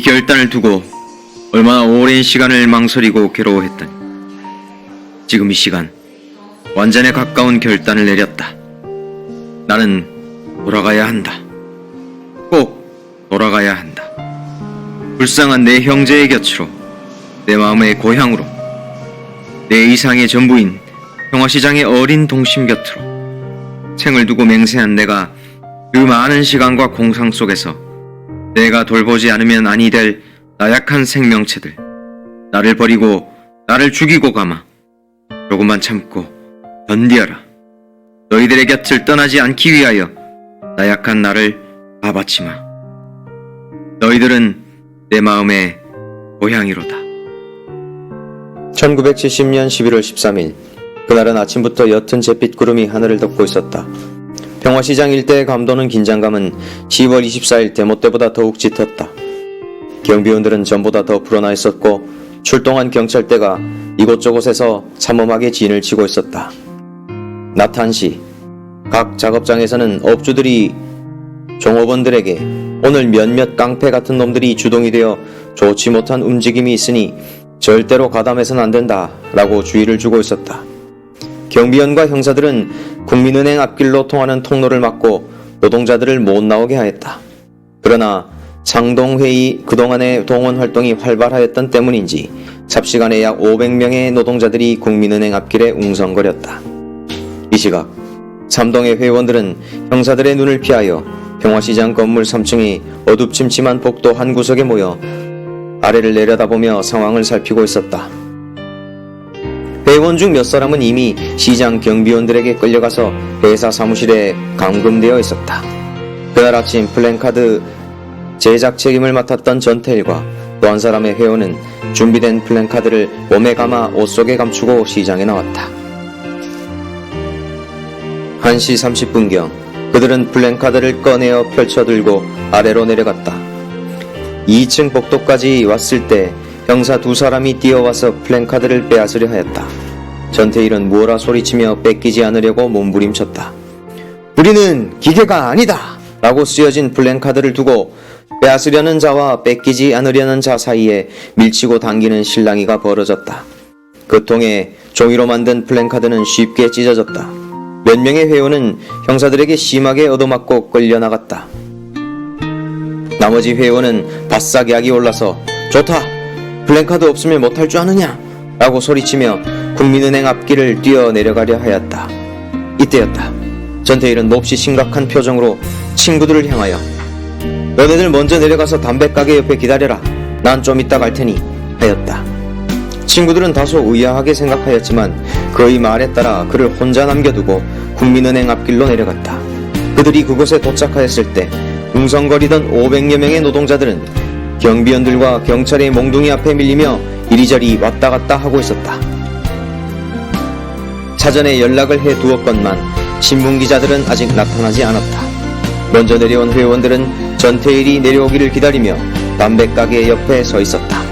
이 결단을 두고 얼마나 오랜 시간을 망설이고 괴로워했더니 지금 이 시간 완전에 가까운 결단을 내렸다. 나는 돌아가야 한다. 꼭 돌아가야 한다. 불쌍한 내 형제의 곁으로 내 마음의 고향으로 내 이상의 전부인 평화시장의 어린 동심 곁으로 생을 두고 맹세한 내가 그 많은 시간과 공상 속에서 내가 돌보지 않으면 아니 될 나약한 생명체들. 나를 버리고 나를 죽이고 가마 조금만 참고 견디어라. 너희들의 곁을 떠나지 않기 위하여 나약한 나를 바바치마. 너희들은 내 마음의 고향이로다. 1970년 11월 13일. 그날은 아침부터 옅은 잿빛 구름이 하늘을 덮고 있었다. 평화시장 일대의 감도는 긴장감은 10월 24일 데모 때보다 더욱 짙었다. 경비원들은 전보다 더 불어나 있었고 출동한 경찰대가 이곳저곳에서 참엄하게 진을 치고 있었다. 낮 1시 각 작업장에서는 업주들이 종업원들에게 오늘 몇몇 깡패 같은 놈들이 주동이 되어 좋지 못한 움직임이 있으니 절대로 가담해서는 안 된다 라고 주의를 주고 있었다. 경비원과 형사들은 국민은행 앞길로 통하는 통로를 막고 노동자들을 못 나오게 하였다. 그러나 창동회의 그동안의 동원 활동이 활발하였던 때문인지 삽시간에 약 500명의 노동자들이 국민은행 앞길에 웅성거렸다. 이 시각 삼동의 회원들은 형사들의 눈을 피하여 평화시장 건물 3층의 어둡침침한 복도 한 구석에 모여 아래를 내려다보며 상황을 살피고 있었다. 회원 중 몇 사람은 이미 시장 경비원들에게 끌려가서 회사 사무실에 감금되어 있었다. 그날 아침 플랜카드 제작 책임을 맡았던 전태일과 또 한 사람의 회원은 준비된 플랜카드를 몸에 감아 옷 속에 감추고 시장에 나왔다. 1시 30분경 그들은 플랜카드를 꺼내어 펼쳐들고 아래로 내려갔다. 2층 복도까지 왔을 때 형사 두 사람이 뛰어와서 플랜카드를 빼앗으려 하였다. 전태일은 무어라 소리치며 뺏기지 않으려고 몸부림쳤다. 우리는 기계가 아니다. 라고 쓰여진 플랜카드를 두고 빼앗으려는 자와 뺏기지 않으려는 자 사이에 밀치고 당기는 실랑이가 벌어졌다. 그 통에 종이로 만든 플랜카드는 쉽게 찢어졌다. 몇 명의 회원은 형사들에게 심하게 얻어맞고 끌려나갔다. 나머지 회원은 바싹 약이 올라서 좋다! 플랜카드 없으면 못할 줄 아느냐? 라고 소리치며 국민은행 앞길을 뛰어 내려가려 하였다. 이때였다. 전태일은 몹시 심각한 표정으로 친구들을 향하여 너네들 먼저 내려가서 담배가게 옆에 기다려라. 난 좀 이따 갈 테니 하였다. 친구들은 다소 의아하게 생각하였지만 그의 말에 따라 그를 혼자 남겨두고 국민은행 앞길로 내려갔다. 그들이 그곳에 도착하였을 때 웅성거리던 500여 명의 노동자들은 경비원들과 경찰의 몽둥이 앞에 밀리며 이리저리 왔다 갔다 하고 있었다. 사전에 연락을 해 두었건만 신문기자들은 아직 나타나지 않았다. 먼저 내려온 회원들은 전태일이 내려오기를 기다리며 담배가게 옆에 서 있었다.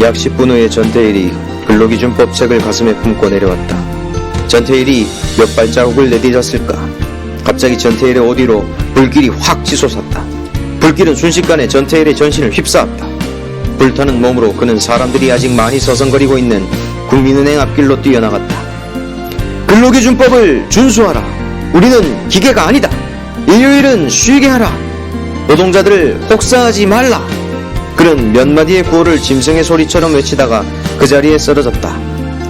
약 10분 후에 전태일이 근로기준법 책을 가슴에 품고 내려왔다. 전태일이 몇 발자국을 내디뎠을까? 갑자기 전태일의 어디로 불길이 확 치솟았다. 불길은 순식간에 전태일의 전신을 휩싸았다. 불타는 몸으로 그는 사람들이 아직 많이 서성거리고 있는 국민은행 앞길로 뛰어나갔다. 근로기준법을 준수하라. 우리는 기계가 아니다. 일요일은 쉬게 하라. 노동자들을 혹사하지 말라. 그는 몇 마디의 구호를 짐승의 소리처럼 외치다가 그 자리에 쓰러졌다.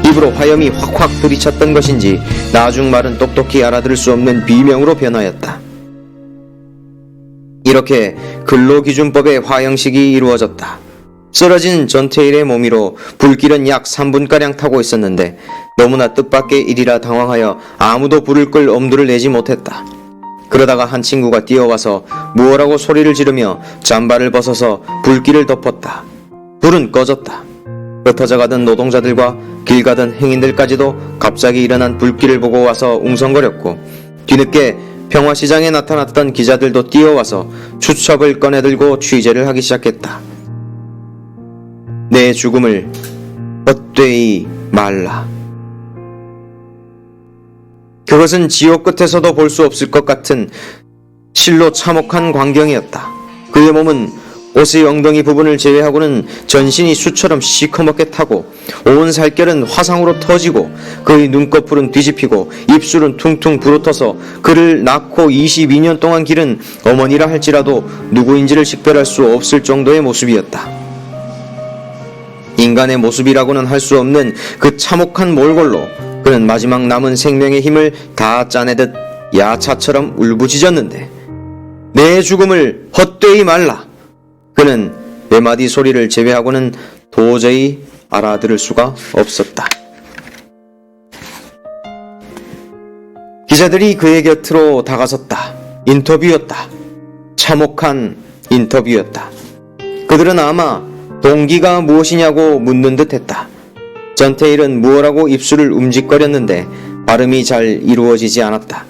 입으로 화염이 확확 들이쳤던 것인지 나중 말은 똑똑히 알아들을 수 없는 비명으로 변하였다. 이렇게 근로기준법의 화형식이 이루어졌다. 쓰러진 전태일의 몸위로 불길은 약 3분가량 타고 있었는데 너무나 뜻밖의 일이라 당황하여 아무도 불을 끌 엄두를 내지 못했다. 그러다가 한 친구가 뛰어와서 무엇라고 소리를 지르며 잠바를 벗어서 불길을 덮었다. 불은 꺼졌다. 흩어져 가던 노동자들과 길 가던 행인들까지도 갑자기 일어난 불길을 보고 와서 웅성거렸고 뒤늦게 평화시장에 나타났던 기자들도 뛰어와서 추첩을 꺼내들고 취재를 하기 시작했다. 내 죽음을 헛되이 말라. 그것은 지옥 끝에서도 볼 수 없을 것 같은 실로 참혹한 광경이었다. 그의 몸은 옷의 엉덩이 부분을 제외하고는 전신이 수처럼 시커멓게 타고 온 살결은 화상으로 터지고 그의 눈꺼풀은 뒤집히고 입술은 퉁퉁 부러터서 그를 낳고 22년 동안 기른 어머니라 할지라도 누구인지를 식별할 수 없을 정도의 모습이었다. 인간의 모습이라고는 할 수 없는 그 참혹한 몰골로 그는 마지막 남은 생명의 힘을 다 짜내듯 야차처럼 울부짖었는데 내 죽음을 헛되이 말라. 그는 네 마디 소리를 제외하고는 도저히 알아들을 수가 없었다. 기자들이 그의 곁으로 다가섰다. 인터뷰였다. 참혹한 인터뷰였다. 그들은 아마 동기가 무엇이냐고 묻는 듯 했다. 전태일은 무엇라고 입술을 움직거렸는데 발음이 잘 이루어지지 않았다.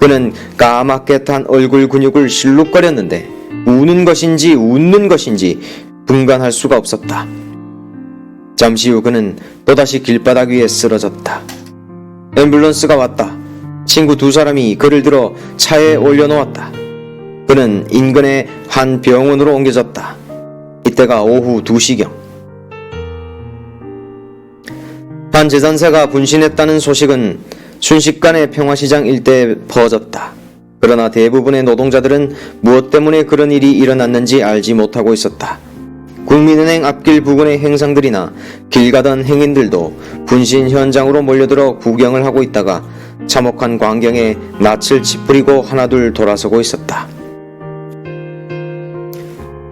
그는 까맣게 탄 얼굴 근육을 실룩거렸는데 우는 것인지 웃는 것인지 분간할 수가 없었다. 잠시 후 그는 또다시 길바닥 위에 쓰러졌다. 앰뷸런스가 왔다. 친구 두 사람이 그를 들어 차에 올려놓았다. 그는 인근의 한 병원으로 옮겨졌다. 이때가 오후 2시경. 한 재산사가 분신했다는 소식은 순식간에 평화시장 일대에 퍼졌다. 그러나 대부분의 노동자들은 무엇 때문에 그런 일이 일어났는지 알지 못하고 있었다. 국민은행 앞길 부근의 행상들이나 길 가던 행인들도 분신 현장으로 몰려들어 구경을 하고 있다가 참혹한 광경에 낯을 찌푸리고 하나둘 돌아서고 있었다.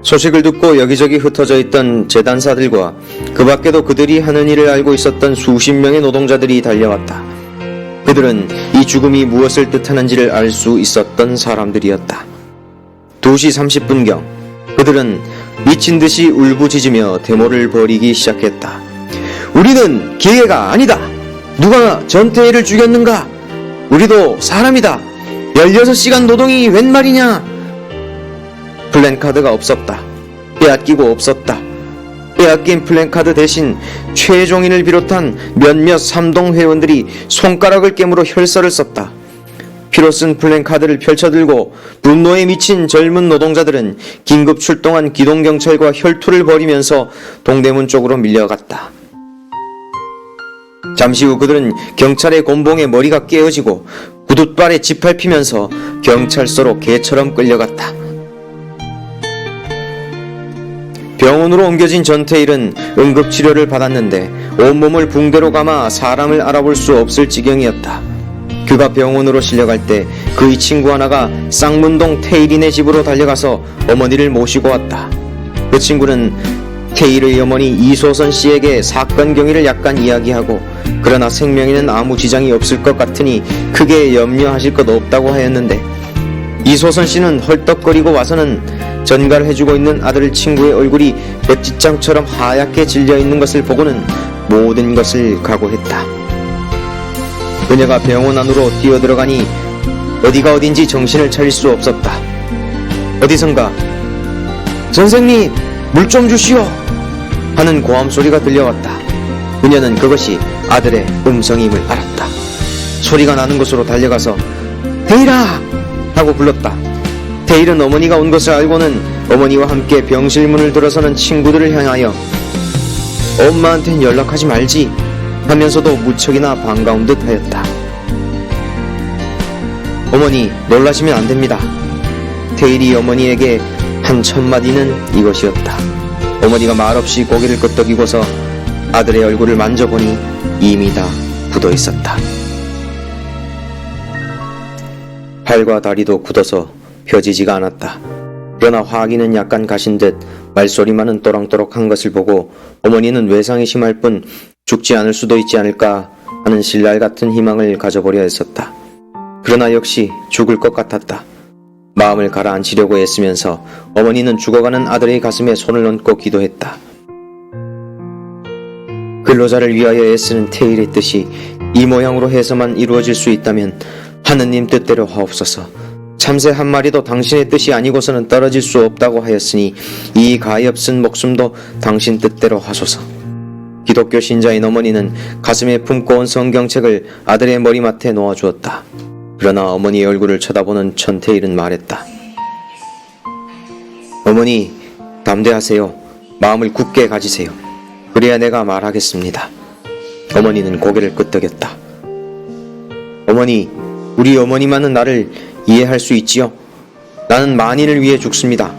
소식을 듣고 여기저기 흩어져 있던 재단사들과 그 밖에도 그들이 하는 일을 알고 있었던 수십 명의 노동자들이 달려왔다. 그들은 이 죽음이 무엇을 뜻하는지를 알 수 있었던 사람들이었다. 2시 30분경 그들은 미친 듯이 울부짖으며 데모를 벌이기 시작했다. 우리는 기계가 아니다. 누가 전태일을 죽였는가? 우리도 사람이다. 16시간 노동이 웬 말이냐? 플랜카드가 없었다. 빼앗기고 없었다. 빼앗긴 플랜카드 대신 최종인을 비롯한 몇몇 삼동 회원들이 손가락을 깨물어 혈서를 썼다. 피로 쓴 플랜카드를 펼쳐들고 분노에 미친 젊은 노동자들은 긴급 출동한 기동경찰과 혈투를 벌이면서 동대문 쪽으로 밀려갔다. 잠시 후 그들은 경찰의 곤봉에 머리가 깨어지고 구둣발에 짓밟히면서 경찰서로 개처럼 끌려갔다. 병원으로 옮겨진 전태일은 응급치료를 받았는데 온몸을 붕대로 감아 사람을 알아볼 수 없을 지경이었다. 그가 병원으로 실려갈 때 그의 친구 하나가 쌍문동 태일이네 집으로 달려가서 어머니를 모시고 왔다. 그 친구는 태일의 어머니 이소선 씨에게 사건 경위를 약간 이야기하고 그러나 생명에는 아무 지장이 없을 것 같으니 크게 염려하실 것 없다고 하였는데 이소선 씨는 헐떡거리고 와서는 전가를 해주고 있는 아들 친구의 얼굴이 백지장처럼 하얗게 질려 있는 것을 보고는 모든 것을 각오했다. 그녀가 병원 안으로 뛰어들어가니 어디가 어딘지 정신을 차릴 수 없었다. 어디선가 선생님 물 좀 주시오 하는 고함 소리가 들려왔다. 그녀는 그것이 아들의 음성임을 알았다. 소리가 나는 곳으로 달려가서 데이라 하고 불렀다. 데일은 어머니가 온 것을 알고는 어머니와 함께 병실 문을 들어서는 친구들을 향하여 엄마한텐 연락하지 말지 하면서도 무척이나 반가운 듯 하였다. 어머니 놀라시면 안 됩니다. 데일이 어머니에게 한 첫마디는 이것이었다. 어머니가 말없이 고개를 끄덕이고서 아들의 얼굴을 만져보니 이미 다 굳어 있었다. 팔과 다리도 굳어서 펴지지가 않았다. 그러나 화기는 약간 가신 듯 말소리만은 또랑또락한 것을 보고 어머니는 외상이 심할 뿐 죽지 않을 수도 있지 않을까 하는 신랄 같은 희망을 가져보려 했었다. 그러나 역시 죽을 것 같았다. 마음을 가라앉히려고 애쓰면서 어머니는 죽어가는 아들의 가슴에 손을 얹고 기도했다. 근로자를 위하여 애쓰는 테일의 뜻이 이 모양으로 해서만 이루어질 수 있다면 하느님 뜻대로 하옵소서. 참새 한 마리도 당신의 뜻이 아니고서는 떨어질 수 없다고 하였으니 이 가엾은 목숨도 당신 뜻대로 하소서. 기독교 신자인 어머니는 가슴에 품고 온 성경책을 아들의 머리맡에 놓아주었다. 그러나 어머니의 얼굴을 쳐다보는 천태일은 말했다. 어머니, 담대하세요. 마음을 굳게 가지세요. 그래야 내가 말하겠습니다. 어머니는 고개를 끄덕였다. 어머니, 우리 어머니만은 나를 이해할 수 있지요? 나는 만인을 위해 죽습니다.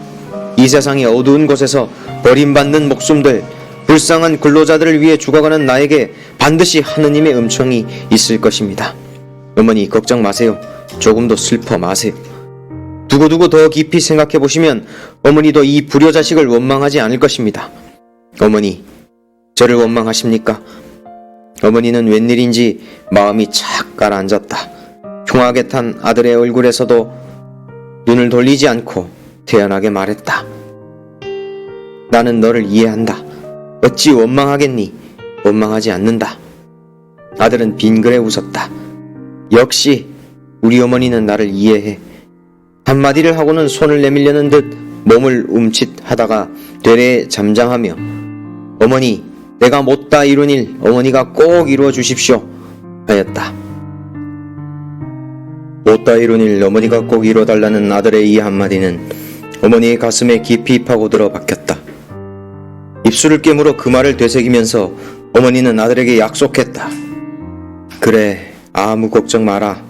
이 세상의 어두운 곳에서 버림받는 목숨들, 불쌍한 근로자들을 위해 죽어가는 나에게 반드시 하느님의 음성이 있을 것입니다. 어머니, 걱정 마세요. 조금도 슬퍼 마세요. 두고두고 더 깊이 생각해 보시면 어머니도 이 불효 자식을 원망하지 않을 것입니다. 어머니, 저를 원망하십니까? 어머니는 웬일인지 마음이 착 가라앉았다. 흉하게 탄 아들의 얼굴에서도 눈을 돌리지 않고 태연하게 말했다. 나는 너를 이해한다. 어찌 원망하겠니? 원망하지 않는다. 아들은 빙그레 웃었다. 역시 우리 어머니는 나를 이해해. 한마디를 하고는 손을 내밀려는 듯 몸을 움칫하다가 되레 잠잠하며 어머니 내가 못다 이룬 일 어머니가 꼭 이루어 주십시오 하였다. 못다 이룬 일 어머니가 꼭 이뤄달라는 아들의 이 한마디는 어머니의 가슴에 깊이 파고들어 박혔다. 입술을 깨물어 그 말을 되새기면서 어머니는 아들에게 약속했다. 그래, 아무 걱정 마라.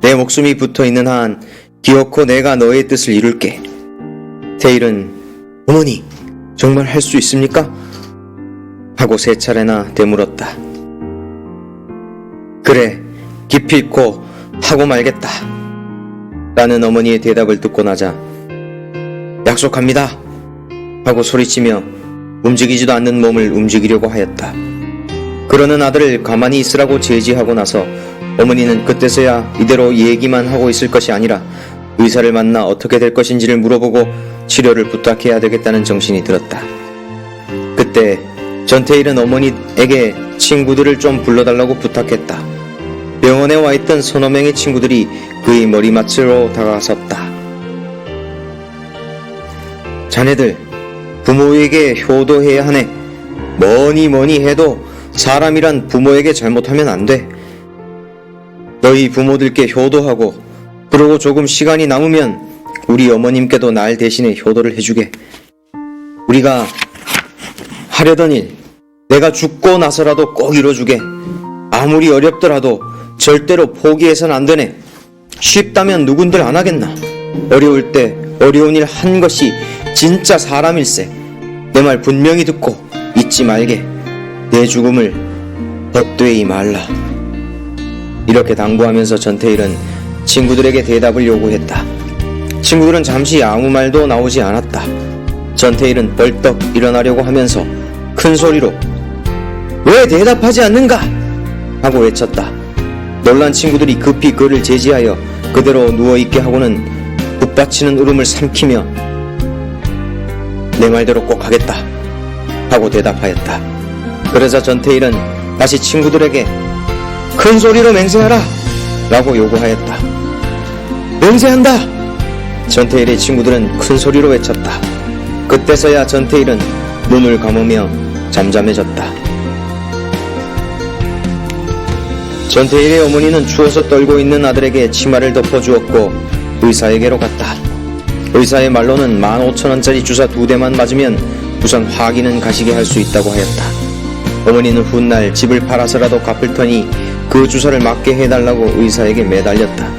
내 목숨이 붙어 있는 한 기어코 내가 너의 뜻을 이룰게. 테일은 어머니, 정말 할 수 있습니까? 하고 세 차례나 되물었다. 그래, 기필코 하고 말겠다. 라는 어머니의 대답을 듣고 나자 약속합니다. 하고 소리치며 움직이지도 않는 몸을 움직이려고 하였다. 그러는 아들을 가만히 있으라고 제지하고 나서 어머니는 그때서야 이대로 얘기만 하고 있을 것이 아니라 의사를 만나 어떻게 될 것인지를 물어보고 치료를 부탁해야 되겠다는 정신이 들었다. 그때 전태일은 어머니에게 친구들을 좀 불러달라고 부탁했다. 병원에 와 있던 서너 명의 친구들이 그의 머리맡으로 다가섰다. 자네들 부모에게 효도해야 하네. 뭐니 뭐니 해도 사람이란 부모에게 잘못하면 안 돼. 너희 부모들께 효도하고 그러고 조금 시간이 남으면 우리 어머님께도 날 대신에 효도를 해주게. 우리가 하려던 일, 내가 죽고 나서라도 꼭 이뤄주게. 아무리 어렵더라도 절대로 포기해선 안 되네. 쉽다면 누군들 안 하겠나. 어려울 때 어려운 일 한 것이 진짜 사람일세. 내 말 분명히 듣고 잊지 말게. 내 죽음을 헛되이 말라. 이렇게 당부하면서 전태일은 친구들에게 대답을 요구했다. 친구들은 잠시 아무 말도 나오지 않았다. 전태일은 벌떡 일어나려고 하면서 큰 소리로 왜 대답하지 않는가? 하고 외쳤다. 놀란 친구들이 급히 그를 제지하여 그대로 누워있게 하고는 북받치는 울음을 삼키며 내 말대로 꼭 하겠다 하고 대답하였다. 그러자 전태일은 다시 친구들에게 큰 소리로 맹세하라 라고 요구하였다. 맹세한다! 전태일의 친구들은 큰 소리로 외쳤다. 그때서야 전태일은 눈을 감으며 잠잠해졌다. 전태일의 어머니는 추워서 떨고 있는 아들에게 치마를 덮어주었고 의사에게로 갔다. 의사의 말로는 15,000원짜리 주사 두 대만 맞으면 우선 화기는 가시게 할 수 있다고 하였다. 어머니는 훗날 집을 팔아서라도 갚을 터니 그 주사를 맞게 해달라고 의사에게 매달렸다.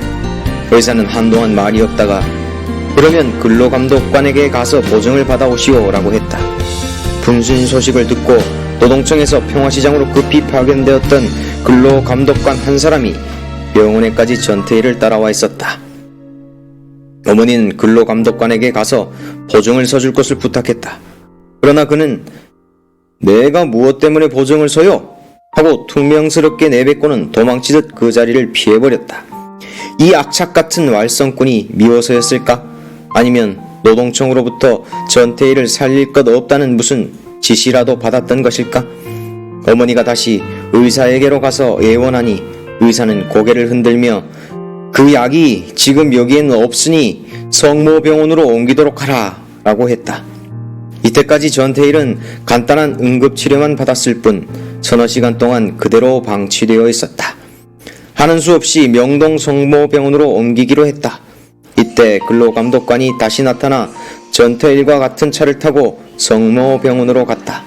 의사는 한동안 말이 없다가 그러면 근로감독관에게 가서 보증을 받아오시오라고 했다. 분신 소식을 듣고 노동청에서 평화시장으로 급히 파견되었던 근로감독관 한 사람이 병원에까지 전태일을 따라와 있었다. 어머니는 근로감독관에게 가서 보증을 서줄 것을 부탁했다. 그러나 그는 내가 무엇 때문에 보증을 서요? 하고 퉁명스럽게 내뱉고는 도망치듯 그 자리를 피해버렸다. 이 악착 같은 말썽꾼이 미워서였을까? 아니면 노동청으로부터 전태일을 살릴 것 없다는 무슨 지시라도 받았던 것일까? 어머니가 다시 의사에게로 가서 예원하니 의사는 고개를 흔들며 그 약이 지금 여기에는 없으니 성모병원으로 옮기도록 하라 라고 했다. 이때까지 전태일은 간단한 응급치료만 받았을 뿐 서너 시간 동안 그대로 방치되어 있었다. 하는 수 없이 명동 성모병원으로 옮기기로 했다. 이때 근로감독관이 다시 나타나 전태일과 같은 차를 타고 성모병원으로 갔다.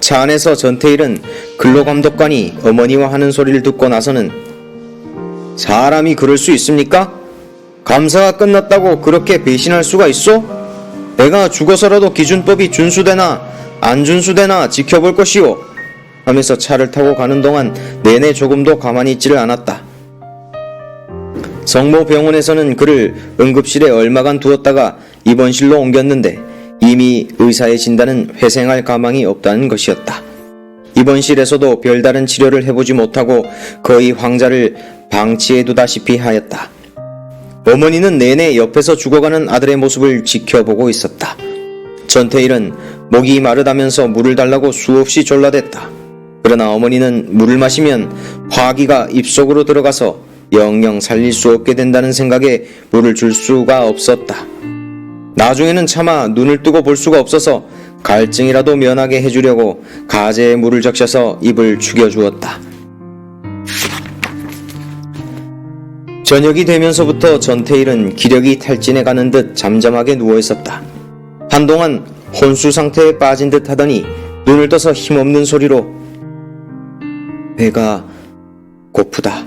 차 안에서 전태일은 근로감독관이 어머니와 하는 소리를 듣고 나서는 사람이 그럴 수 있습니까? 감사가 끝났다고 그렇게 배신할 수가 있어? 내가 죽어서라도 기준법이 준수되나 안 준수되나 지켜볼 것이오. 하면서 차를 타고 가는 동안 내내 조금도 가만히 있지를 않았다. 성모 병원에서는 그를 응급실에 얼마간 두었다가 입원실로 옮겼는데 이미 의사의 진단은 회생할 가망이 없다는 것이었다. 입원실에서도 별다른 치료를 해보지 못하고 거의 황자를 방치해 두다시피 하였다. 어머니는 내내 옆에서 죽어가는 아들의 모습을 지켜보고 있었다. 전태일은 목이 마르다면서 물을 달라고 수없이 졸라댔다. 그러나 어머니는 물을 마시면 화기가 입속으로 들어가서 영영 살릴 수 없게 된다는 생각에 물을 줄 수가 없었다. 나중에는 차마 눈을 뜨고 볼 수가 없어서 갈증이라도 면하게 해주려고 가재에 물을 적셔서 입을 죽여주었다. 저녁이 되면서부터 전태일은 기력이 탈진해 가는 듯 잠잠하게 누워 있었다. 한동안 혼수 상태에 빠진 듯 하더니 눈을 떠서 힘없는 소리로 배가 고프다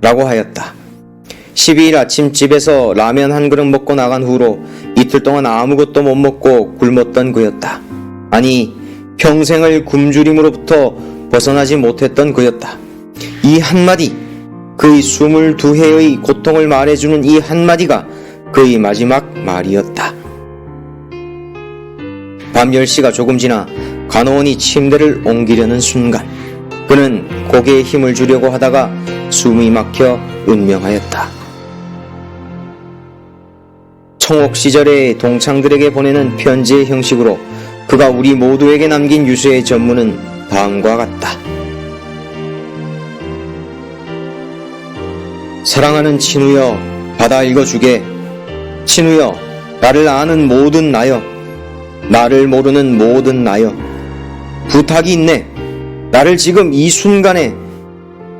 라고 하였다. 12일 아침 집에서 라면 한 그릇 먹고 나간 후로 이틀 동안 아무것도 못 먹고 굶었던 그였다. 아니, 평생을 굶주림으로부터 벗어나지 못했던 그였다. 이 한마디, 그의 22해의 고통을 말해주는 이 한마디가 그의 마지막 말이었다. 밤 10시가 조금 지나 간호원이 침대를 옮기려는 순간 그는 고개에 힘을 주려고 하다가 숨이 막혀 운명하였다. 청옥 시절의 동창들에게 보내는 편지의 형식으로 그가 우리 모두에게 남긴 유수의 전문은 다음과 같다. 사랑하는 친우여, 받아 읽어주게. 친우여, 나를 아는 모든 나여, 나를 모르는 모든 나여. 부탁이 있네. 나를 지금 이 순간에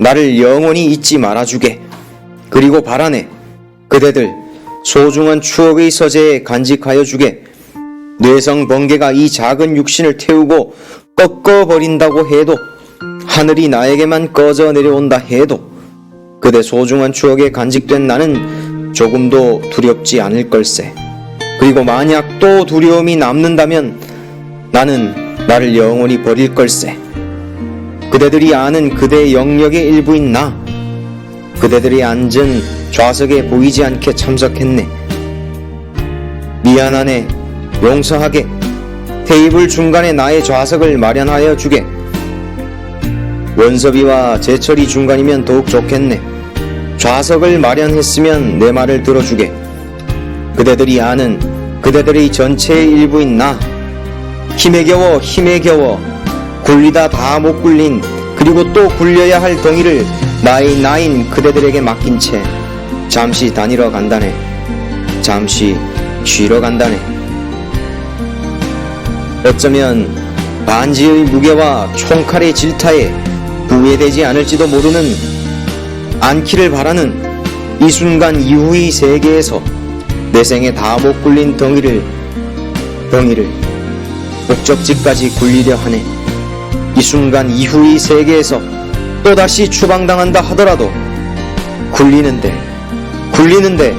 나를 영원히 잊지 말아주게. 그리고 바라네. 그대들 소중한 추억의 서재에 간직하여 주게. 뇌성 번개가 이 작은 육신을 태우고 꺾어버린다고 해도 하늘이 나에게만 꺼져 내려온다 해도 그대 소중한 추억에 간직된 나는 조금도 두렵지 않을 걸세. 그리고 만약 또 두려움이 남는다면 나는 나를 영원히 버릴 걸세. 그대들이 아는 그대의 영역의 일부인 나. 그대들이 앉은 좌석에 보이지 않게 참석했네. 미안하네. 용서하게. 테이블 중간에 나의 좌석을 마련하여 주게. 원섭이와 제철이 중간이면 더욱 좋겠네. 좌석을 마련했으면 내 말을 들어주게. 그대들이 아는 그대들의 전체의 일부인 나. 힘에 겨워 힘에 겨워 굴리다 다 못 굴린 그리고 또 굴려야 할 덩이를 나의 나인 그대들에게 맡긴 채 잠시 다니러 간다네. 잠시 쉬러 간다네. 어쩌면 반지의 무게와 총칼의 질타에 부해되지 않을지도 모르는 않기를 바라는 이 순간 이후의 세계에서 내 생에 다 못 굴린 덩이를 덩이를 목적지까지 굴리려 하네. 이 순간 이후의 세계에서 또다시 추방당한다 하더라도 굴리는데 굴리는데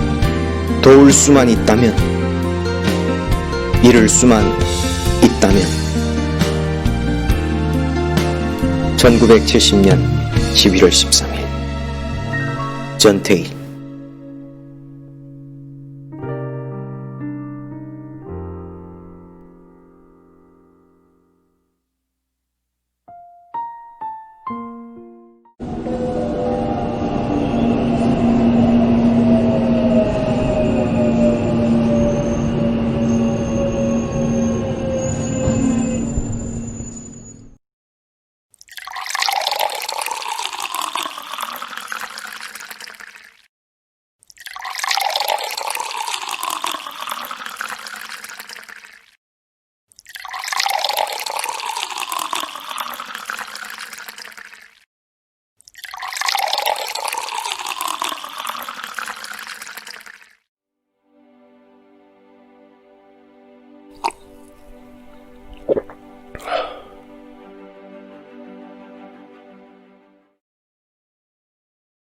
도울 수만 있다면 이룰 수만 있다면. 1970년 11월 13일 전태일